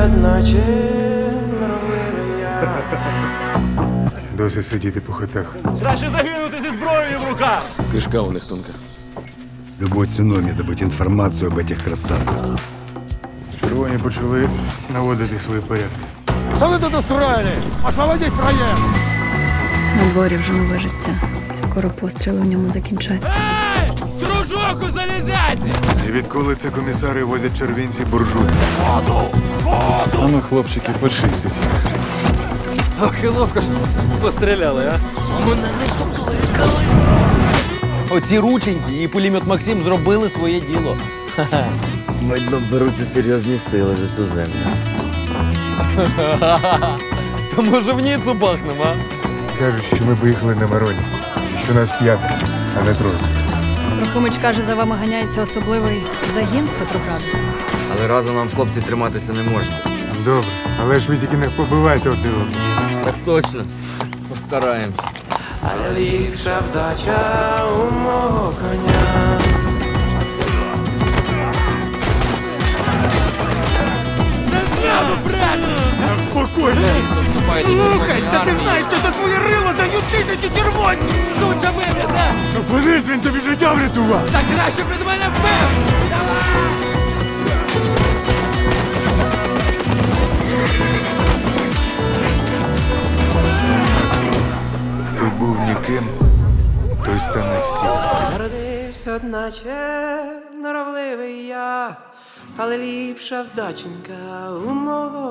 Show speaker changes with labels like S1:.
S1: Народився, наче норовливий я.
S2: Досить сидіти по хатах.
S3: Краще загинути зі зброєю в руках.
S4: Кишка у них тонка.
S5: Любой ценой мне добыть информацию об этих красавцах.
S2: Червоні почали наводити свої порядки.
S6: Что вы тут устроили? Освободить проезд!
S7: На дворі вже нове життя. І скоро постріли в ньому закінчаться.
S3: Дружок у залізяці!
S2: Відколи це комісари возять червінці буржуй.
S4: А ну, хлопчики, почистіть.
S8: Ох, і ловко ж постріляли, а? Оці рученьки і пулемет Максим зробили своє діло.
S9: Видно, беруться серйозні сили за цю землю.
S8: То може в Ніцу бахнемо, а?
S2: Кажуть, що ми поїхали на Мароні. Що нас п'ятеро, а не троє.
S7: Трохимич каже, за вами ганяється особливий загін з Петрограду.
S9: Але разом нам, хлопці, триматися не можна.
S2: Добре, але ж ви тільки не побивайте одне одного.
S9: Так точно. Постараємося.
S1: Але ліпша вдача у мого коня.
S3: Слухай, та ти знаєш, що за твоє рило дають тисячі червонців! Суча вигляда!
S2: Зупинись, він тобі життя врятував!
S3: Та краще від мене вбив!
S2: Хто був ніким, той стане всім.
S1: Народився, наче норовливий я, але ліпша вдаченька у мого коня.